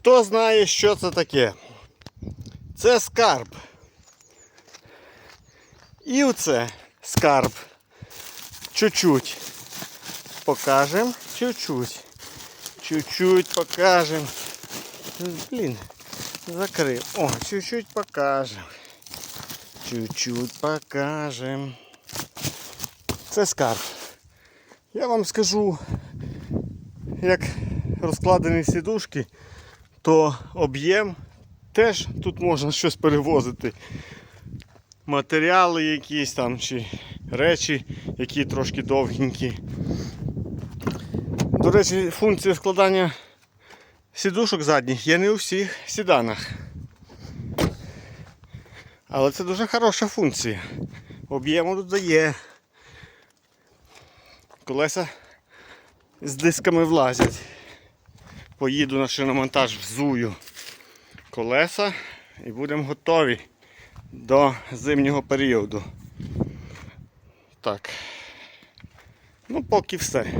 Хто знає, що це таке? Це скарб. І оце скарб. Чуть-чуть. Покажем. Чуть-чуть. Чуть-чуть покажем. Блін, закрив. О, чуть-чуть покажем. Чуть-чуть покажем. Це скарб. Я вам скажу, як розкладені сідушки, то об'єм теж тут можна щось перевозити. Матеріали якісь там чи речі, які трошки довгенькі. До речі, функція складання сідушок задніх є не у всіх сіданах. Але це дуже хороша функція. Об'єму тут дає. Колеса з дисками влазять. Поїду на шиномонтаж, взую колеса і будемо готові до зимнього періоду. Так. Ну, поки все.